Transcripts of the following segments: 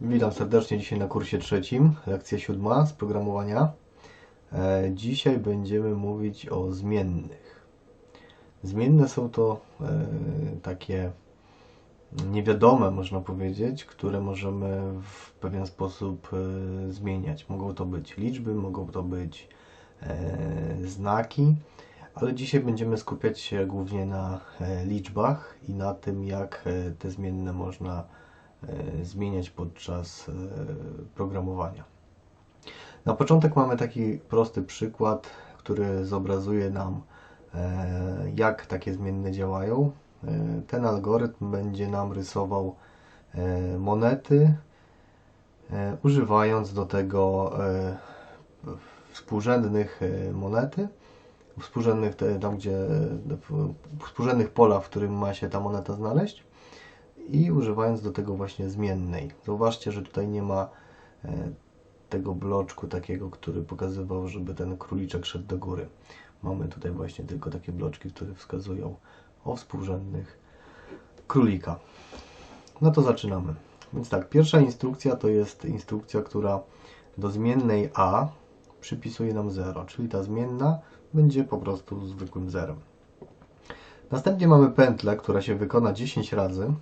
Witam serdecznie dzisiaj na kursie trzecim, lekcja siódma z programowania. E, Dzisiaj będziemy mówić o zmiennych. Zmienne są to e, takie niewiadome, można powiedzieć, które możemy w pewien sposób e, zmieniać. Mogą to być liczby, mogą to być znaki, ale dzisiaj będziemy skupiać się głównie na liczbach i na tym, jak te zmienne można e, zmieniać podczas e, programowania. Na początek mamy taki prosty przykład, który zobrazuje nam, e, jak takie zmienne działają. E, Ten algorytm będzie nam rysował e, monety, e, używając do tego e, współrzędnych e, monety, współrzędnych tam, gdzie współrzędnych pola, w którym ma się ta moneta znaleźć i używając do tego właśnie zmiennej. Zauważcie, że tutaj nie ma e, tego bloczku takiego, który pokazywał, żeby ten króliczek szedł do góry. Mamy tutaj właśnie tylko takie bloczki, które wskazują o współrzędnych królika. No to zaczynamy. Więc tak, pierwsza instrukcja to jest instrukcja, która do zmiennej a przypisuje nam 0, czyli ta zmienna będzie po prostu zwykłym zerem. Następnie mamy pętlę, która się wykona 10 razy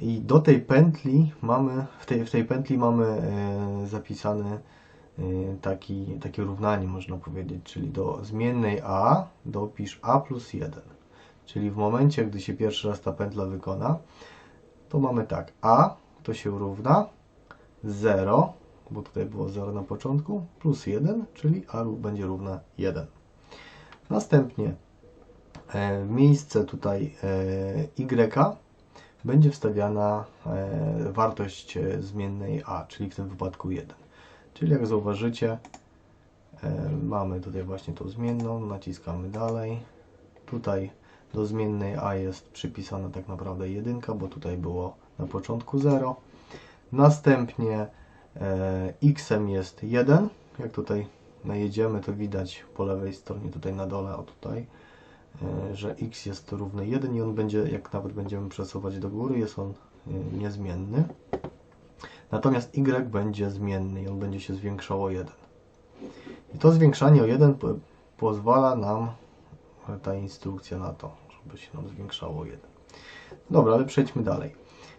i do tej pętli mamy, w tej, w tej pętli mamy e, zapisany e, taki, takie równanie, można powiedzieć, czyli do zmiennej a dopisz a plus 1. Czyli w momencie, gdy się pierwszy raz ta pętla wykona, to mamy tak, a to się równa 0, bo tutaj było 0 na początku, plus 1, czyli a będzie równa 1. Następnie e, miejsce tutaj e, y będzie wstawiana e, wartość e, zmiennej a, czyli w tym wypadku 1. Czyli jak zauważycie, e, mamy tutaj właśnie tą zmienną, naciskamy dalej. Tutaj do zmiennej a jest przypisana tak naprawdę 1, bo tutaj było na początku 0. Następnie e, x jest 1. Jak tutaj najedziemy, to widać po lewej stronie, tutaj na dole, o tutaj, że x jest równy 1 i on będzie, jak nawet będziemy przesuwać do góry, jest on e, niezmienny. Natomiast y będzie zmienny i on będzie się zwiększał o 1. I to zwiększanie o 1 po, pozwala nam e, ta instrukcja na to, żeby się nam zwiększało o 1. Dobra, ale przejdźmy dalej.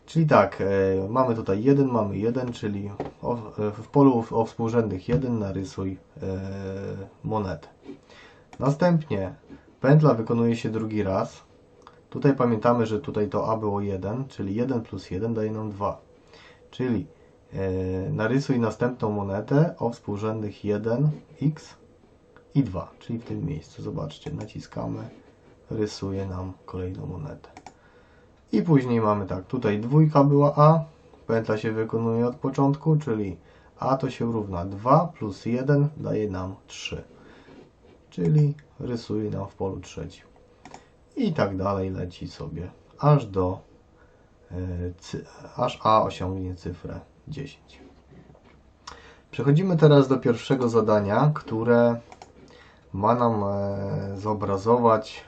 Czyli tak, e, mamy tutaj 1, mamy 1, czyli e, w polu o współrzędnych 1 narysuj e, monetę. Następnie pętla wykonuje się drugi raz. Tutaj pamiętamy, że tutaj to A było 1, czyli 1 plus 1 daje nam 2. Czyli e, narysuj następną monetę o współrzędnych 1, x i 2, czyli w tym miejscu. Zobaczcie, naciskamy, rysuje nam kolejną monetę. I później mamy tak, tutaj dwójka była A, pętla się wykonuje od początku, czyli A to się równa 2 plus 1 daje nam 3. Czyli rysuje nam w polu trzecim. I tak dalej leci sobie, aż do e, aż A osiągnie cyfrę 10. Przechodzimy teraz do pierwszego zadania, które ma nam e, zobrazować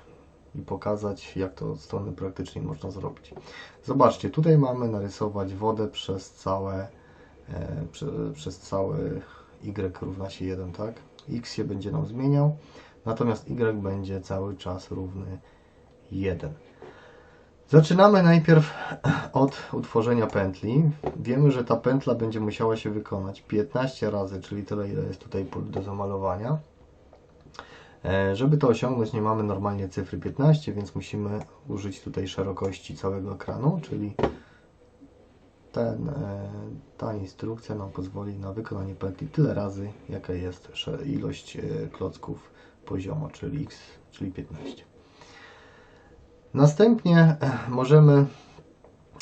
i pokazać, jak to od strony praktycznej można zrobić. Zobaczcie, tutaj mamy narysować wodę przez całe, e, prze, przez cały y równa się 1, tak? x się będzie nam zmieniał, natomiast y będzie cały czas równy 1. Zaczynamy najpierw od utworzenia pętli. Wiemy, że ta pętla będzie musiała się wykonać 15 razy, czyli tyle, ile jest tutaj pól do zamalowania. E, Żeby to osiągnąć, nie mamy normalnie cyfry 15, więc musimy użyć tutaj szerokości całego ekranu, czyli ten, e, ta instrukcja nam pozwoli na wykonanie pętli tyle razy, jaka jest ilość e, klocków poziomo, czyli x, czyli 15. Następnie e, możemy,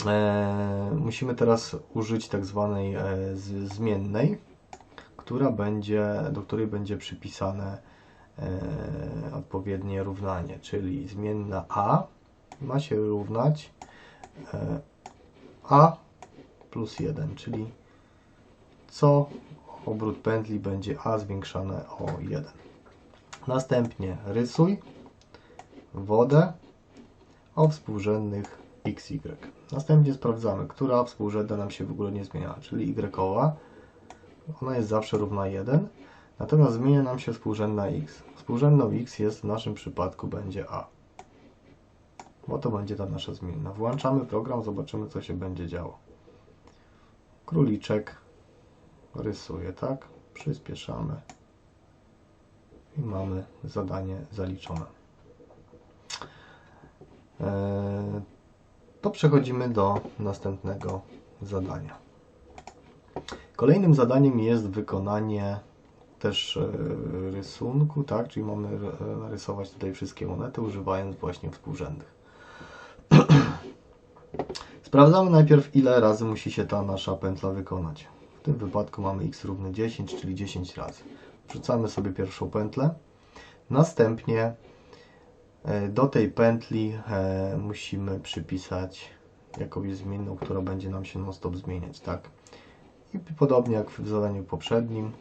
e, musimy teraz użyć tak zwanej e, z- zmiennej, która będzie, do której będzie przypisane e, odpowiednie równanie, czyli zmienna a ma się równać e, a plus 1, czyli co obrót pętli będzie a zwiększane o 1. Następnie rysuj wodę o współrzędnych xy. Następnie sprawdzamy, która współrzędna nam się w ogóle nie zmienia, czyli y. Ona jest zawsze równa 1, natomiast zmienia nam się współrzędna x. Współrzędną x jest w naszym przypadku będzie a. Bo to będzie ta nasza zmienna. Włączamy program, zobaczymy co się będzie działo. Króliczek rysuje, tak? Przyspieszamy i mamy zadanie zaliczone. E, to przechodzimy do następnego zadania. Kolejnym zadaniem jest wykonanie też e, rysunku, tak? Czyli mamy narysować tutaj wszystkie monety używając właśnie współrzędnych. Sprawdzamy najpierw ile razy musi się ta nasza pętla wykonać. W tym wypadku mamy x równy 10, czyli 10 razy. Wrzucamy sobie pierwszą pętlę. Następnie e, do tej pętli e, musimy przypisać jakąś zmienną, która będzie nam się non stop zmieniać, tak? I podobnie jak w zadaniu poprzednim,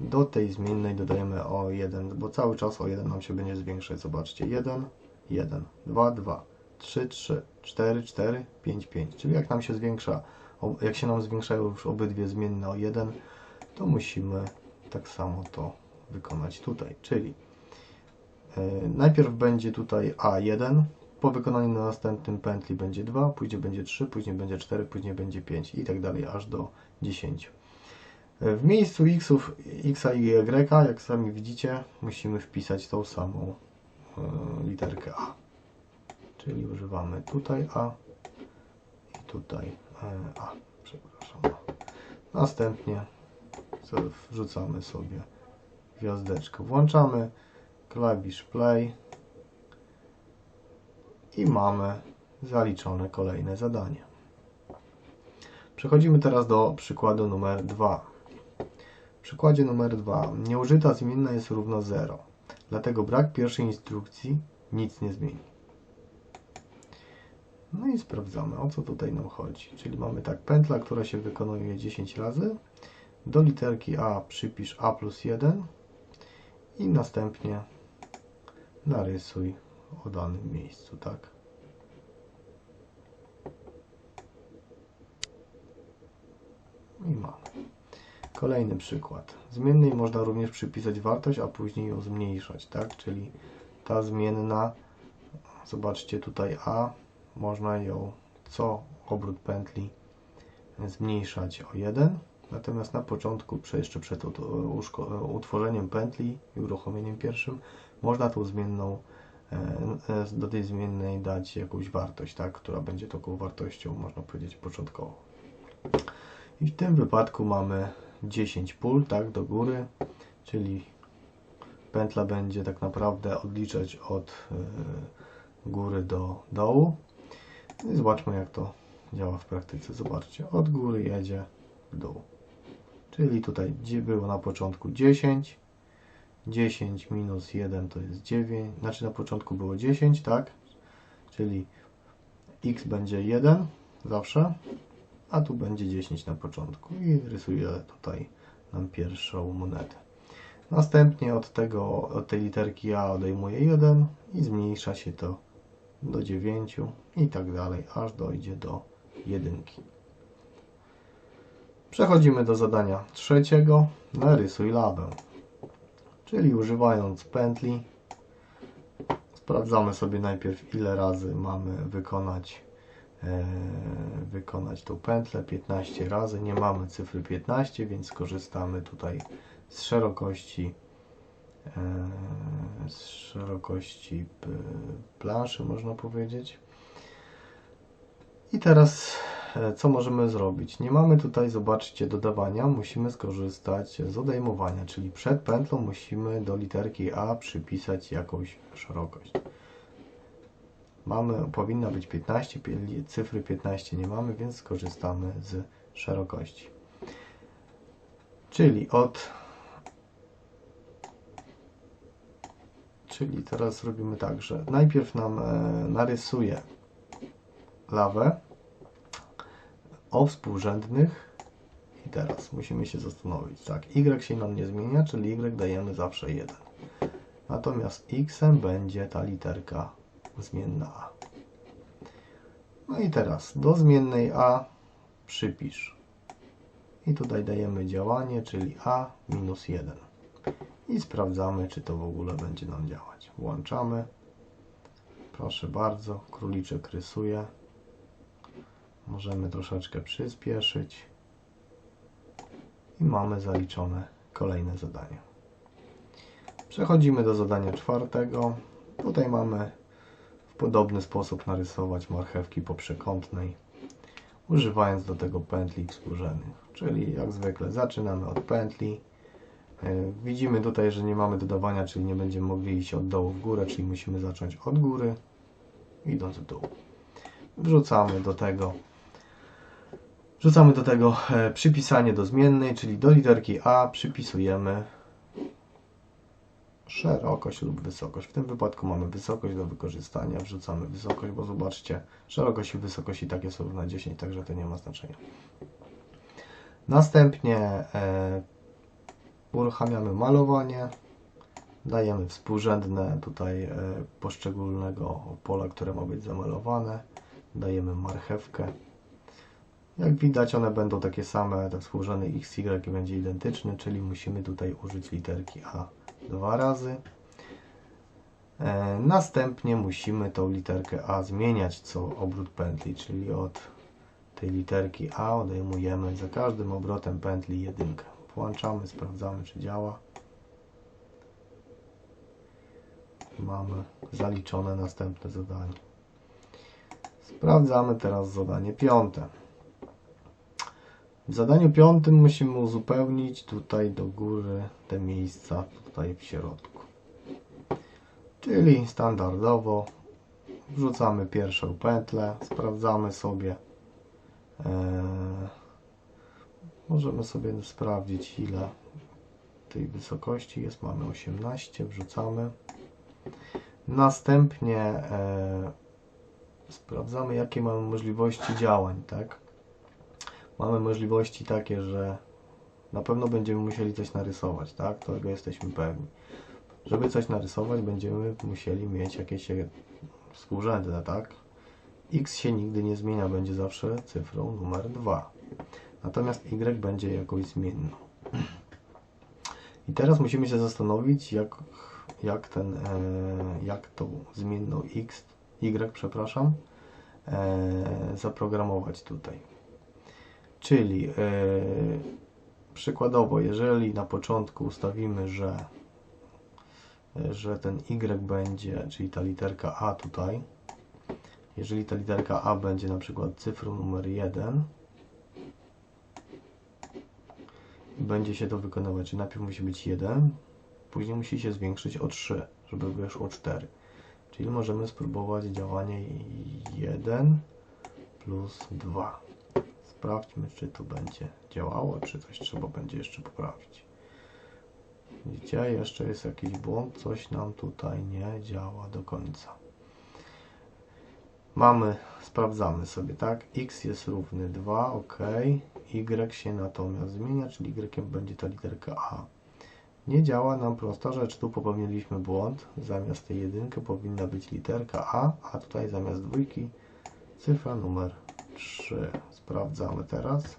do tej zmiennej dodajemy o 1, bo cały czas o 1 nam się będzie zwiększać. Zobaczcie, 1, 1, 2, 2, 3, 3, 4, 4, 5, 5. Czyli jak nam się zwiększa, jak się nam zwiększają już obydwie zmienne o 1, to musimy tak samo to wykonać tutaj. Czyli yy, najpierw będzie tutaj A1, po wykonaniu na następnym pętli będzie 2, później będzie 3, później będzie 4, później będzie 5 i tak dalej aż do 10. W miejscu xów, x i y, jak sami widzicie, musimy wpisać tą samą y, literkę a. Czyli używamy tutaj a i tutaj a. Przepraszam. Następnie wrzucamy sobie gwiazdeczkę. Włączamy klawisz play i mamy zaliczone kolejne zadanie. Przechodzimy teraz do przykładu numer 2. W przykładzie numer 2 nieużyta zmienna jest równa 0, dlatego brak pierwszej instrukcji nic nie zmieni. No i sprawdzamy o co tutaj nam chodzi. Czyli mamy tak pętla, która się wykonuje 10 razy, do literki A przypisz A plus 1 i następnie narysuj o danym miejscu, tak? I mamy. Kolejny przykład. Zmiennej można również przypisać wartość, a później ją zmniejszać, tak? Czyli ta zmienna, zobaczcie tutaj A, można ją co obrót pętli zmniejszać o 1 Natomiast na początku, jeszcze przed utworzeniem pętli i uruchomieniem pierwszym, można tą zmienną e, e, do tej zmiennej dać jakąś wartość, tak, która będzie taką wartością, można powiedzieć, początkową. I w tym wypadku mamy 10 pól, tak, do góry, czyli pętla będzie tak naprawdę odliczać od e, góry do dołu. I zobaczmy, jak to działa w praktyce. Zobaczcie, od góry jedzie w dół. Czyli tutaj było na początku 10. 10 minus 1 to jest 9. Znaczy na początku było 10, tak? Czyli x będzie 1 zawsze, a tu będzie 10 na początku. I rysuję tutaj nam pierwszą monetę. Następnie od, tego, od tej literki A odejmuję 1 i zmniejsza się to do 9 i tak dalej, aż dojdzie do jedynki. Przechodzimy do zadania trzeciego. Narysuj lawę. Czyli używając pętli sprawdzamy sobie najpierw ile razy mamy wykonać e, wykonać tą pętlę 15 razy. Nie mamy cyfry 15, więc skorzystamy tutaj z szerokości e, z szerokości planszy można powiedzieć. I teraz E, co możemy zrobić? Nie mamy tutaj, zobaczcie, dodawania, musimy skorzystać z odejmowania, czyli przed pętlą musimy do literki A przypisać jakąś szerokość. Mamy, powinna być 15, cyfry 15 nie mamy, więc skorzystamy z szerokości. Czyli od Czyli teraz robimy tak, że najpierw nam e, narysuje lawę, o współrzędnych i teraz musimy się zastanowić, tak, y się nam nie zmienia, czyli y dajemy zawsze 1. Natomiast x będzie ta literka zmienna a. No i teraz do zmiennej A przypisz. I tutaj dajemy działanie, czyli A minus 1. I sprawdzamy, czy to w ogóle będzie nam działać. Włączamy. Proszę bardzo, króliczek rysuje. Możemy troszeczkę przyspieszyć. I mamy zaliczone kolejne zadanie. Przechodzimy do zadania czwartego. Tutaj mamy w podobny sposób narysować marchewki poprzekątnej, używając do tego pętli współrzędnych. Czyli jak zwykle zaczynamy od pętli. E, Widzimy tutaj, że nie mamy dodawania, czyli nie będziemy mogli iść od dołu w górę, czyli musimy zacząć od góry, idąc w dół. Wrzucamy do tego Wrzucamy do tego e, przypisanie do zmiennej, czyli do literki A przypisujemy szerokość lub wysokość. W tym wypadku mamy wysokość do wykorzystania, wrzucamy wysokość, bo zobaczcie, szerokość i wysokość i takie są równe 10, także to nie ma znaczenia. Następnie e, uruchamiamy malowanie, dajemy współrzędne tutaj e, poszczególnego pola, które ma być zamalowane, dajemy marchewkę. Jak widać one będą takie same, te współrzędne x, y będzie identyczny, czyli musimy tutaj użyć literki A dwa razy. E, następnie musimy tą literkę A zmieniać co obrót pętli, czyli od tej literki A odejmujemy za każdym obrotem pętli jedynkę. Włączamy, sprawdzamy czy działa. Mamy zaliczone następne zadanie. Sprawdzamy teraz zadanie piąte. W zadaniu piątym musimy uzupełnić tutaj do góry te miejsca tutaj w środku. Czyli standardowo wrzucamy pierwszą pętlę, sprawdzamy sobie. Eee, możemy sobie sprawdzić ile tej wysokości jest. Mamy 18, wrzucamy. Następnie e, sprawdzamy jakie mamy możliwości działań, tak? Mamy możliwości takie, że na pewno będziemy musieli coś narysować, tak? Tego jesteśmy pewni. Żeby coś narysować, będziemy musieli mieć jakieś współrzędne, tak? X się nigdy nie zmienia, będzie zawsze cyfrą numer 2. Natomiast Y będzie jakąś zmienną. I teraz musimy się zastanowić, jak, jak, ten, e, jak tą zmienną X, Y, przepraszam, e, zaprogramować tutaj. Czyli yy, przykładowo, jeżeli na początku ustawimy, że, że ten Y będzie, czyli ta literka A tutaj, jeżeli ta literka A będzie na przykład cyfrą numer 1, będzie się to wykonywać, czyli najpierw musi być 1, później musi się zwiększyć o 3, żeby wyszło 4. Czyli możemy spróbować działanie 1 plus 2. Sprawdźmy, czy to będzie działało, czy coś trzeba będzie jeszcze poprawić. Widzicie, jeszcze jest jakiś błąd, coś nam tutaj nie działa do końca. Mamy, sprawdzamy sobie, tak? x jest równy 2, ok. y się natomiast zmienia, czyli y będzie ta literka a. Nie działa nam prosta rzecz, tu popełniliśmy błąd. Zamiast tej jedynki powinna być literka a, a tutaj zamiast dwójki cyfra numer 3. Sprawdzamy teraz.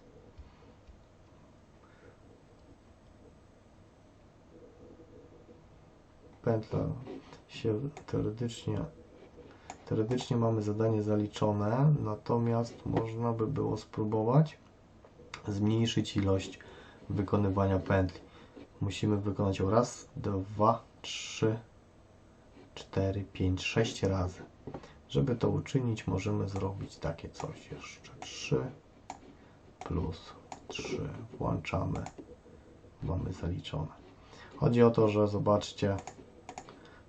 Pętla się teoretycznie teoretycznie mamy zadanie zaliczone, natomiast można by było spróbować zmniejszyć ilość wykonywania pętli. Musimy wykonać ją raz, dwa, trzy, cztery, pięć, sześć razy. Żeby to uczynić, możemy zrobić takie coś jeszcze. 3 plus 3. Włączamy. Mamy zaliczone. Chodzi o to, że zobaczcie,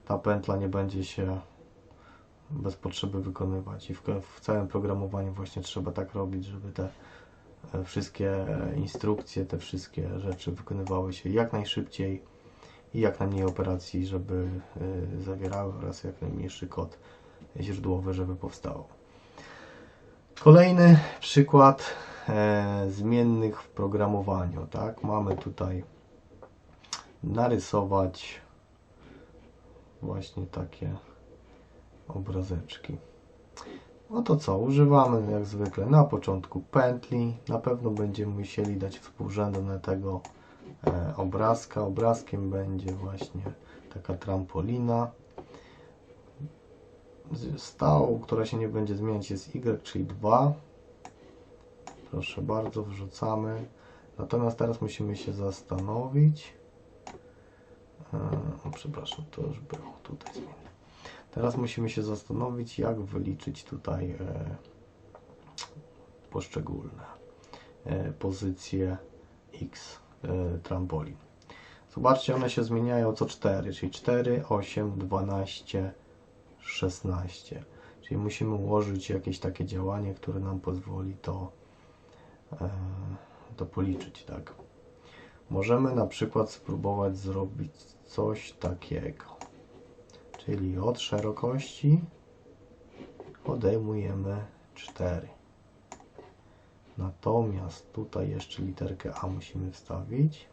ta pętla nie będzie się bez potrzeby wykonywać i w, w całym programowaniu właśnie trzeba tak robić, żeby te e, wszystkie instrukcje, te wszystkie rzeczy wykonywały się jak najszybciej i jak najmniej operacji, żeby e, zawierały oraz jak najmniejszy kod źródłowe, żeby powstało. Kolejny przykład e, zmiennych w programowaniu. Tak? Mamy tutaj narysować właśnie takie obrazeczki. No to co, używamy jak zwykle na początku pętli. Na pewno będziemy musieli dać współrzędne tego e, obrazka. Obrazkiem będzie właśnie taka trampolina. Stałą, która się nie będzie zmieniać jest Y, czyli 2. Proszę bardzo, wrzucamy. Natomiast teraz musimy się zastanowić. E, o, przepraszam, to już było tutaj zmienione. Teraz musimy się zastanowić, jak wyliczyć tutaj e, poszczególne e, pozycje X trampolin. Zobaczcie, one się zmieniają co 4, czyli 4, 8, 12, 16. Czyli musimy ułożyć jakieś takie działanie, które nam pozwoli to, e, to policzyć, tak? Możemy na przykład spróbować zrobić coś takiego. Czyli od szerokości odejmujemy 4. Natomiast tutaj jeszcze literkę A musimy wstawić.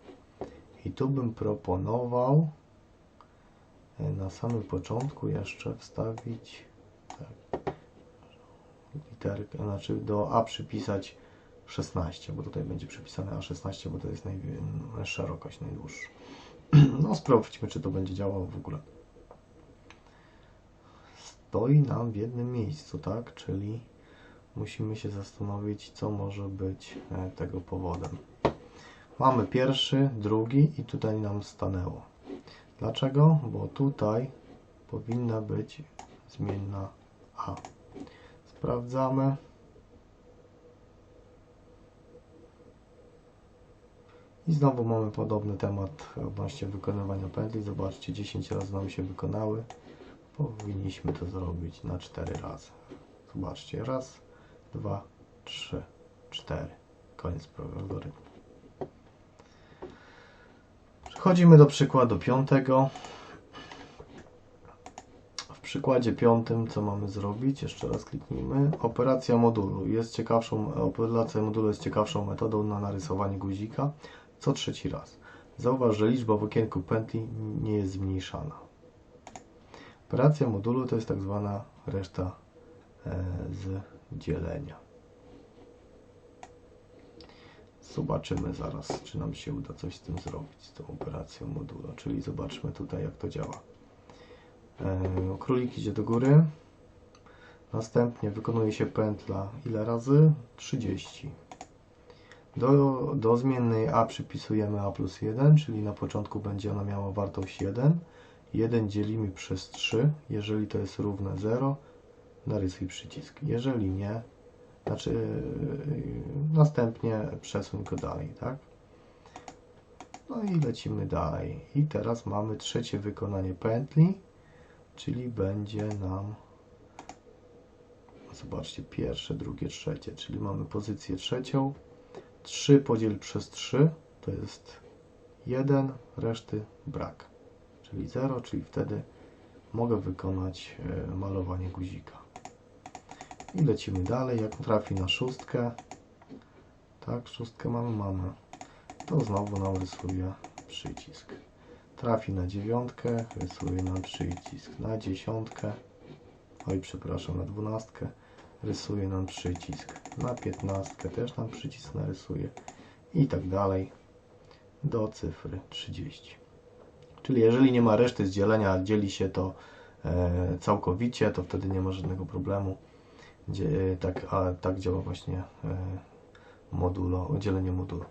I tu bym proponował na samym początku jeszcze wstawić tak, literkę, znaczy do A przypisać 16, bo tutaj będzie przypisane A16, bo to jest najwi- szerokość najdłuższa. No sprawdźmy, czy to będzie działało w ogóle. Stoi nam w jednym miejscu, tak? Czyli musimy się zastanowić, co może być e, tego powodem. Mamy pierwszy, drugi i tutaj nam stanęło. Dlaczego? Bo tutaj powinna być zmienna A. Sprawdzamy. I znowu mamy podobny temat odnośnie wykonywania pętli. Zobaczcie, 10 razy nam się wykonały. Powinniśmy to zrobić na 4 razy. Zobaczcie, raz, dwa, trzy, cztery. Koniec algorytmu. Przechodzimy do przykładu piątego. W przykładzie piątym co mamy zrobić? Jeszcze raz kliknijmy. Operacja modulu. Jest ciekawszą, operacja modulu jest ciekawszą metodą na narysowanie guzika co trzeci raz. Zauważ, że liczba w okienku pętli nie jest zmniejszana. Operacja modulu to jest tak zwana reszta e, z dzielenia. Zobaczymy zaraz, czy nam się uda coś z tym zrobić, z tą operacją modulu. Czyli zobaczmy tutaj, jak to działa. E, królik idzie do góry. Następnie wykonuje się pętla ile razy? 30. Do, do zmiennej a przypisujemy a plus 1, czyli na początku będzie ona miała wartość 1. 1 dzielimy przez 3, jeżeli to jest równe 0, narysuj przycisk. Jeżeli nie, znaczy następnie przesuń go dalej, tak? No i lecimy dalej. I teraz mamy trzecie wykonanie pętli, czyli będzie nam zobaczcie, pierwsze, drugie, trzecie, czyli mamy pozycję trzecią. 3 podziel przez 3 to jest 1, reszty brak, czyli 0, czyli wtedy mogę wykonać e, malowanie guzika. I lecimy dalej, jak trafi na szóstkę, tak, szóstkę mamy, mamy, to znowu nam rysuje przycisk. Trafi na dziewiątkę, rysuje nam przycisk. Na dziesiątkę, oj przepraszam, na dwunastkę, rysuje nam przycisk. Na 15 też nam przycisk narysuje. I tak dalej do cyfry 30. Czyli jeżeli nie ma reszty z dzielenia, dzieli się to e, całkowicie, to wtedy nie ma żadnego problemu. Dzie, tak, a tak działa właśnie e, modulo, dzielenie modulu.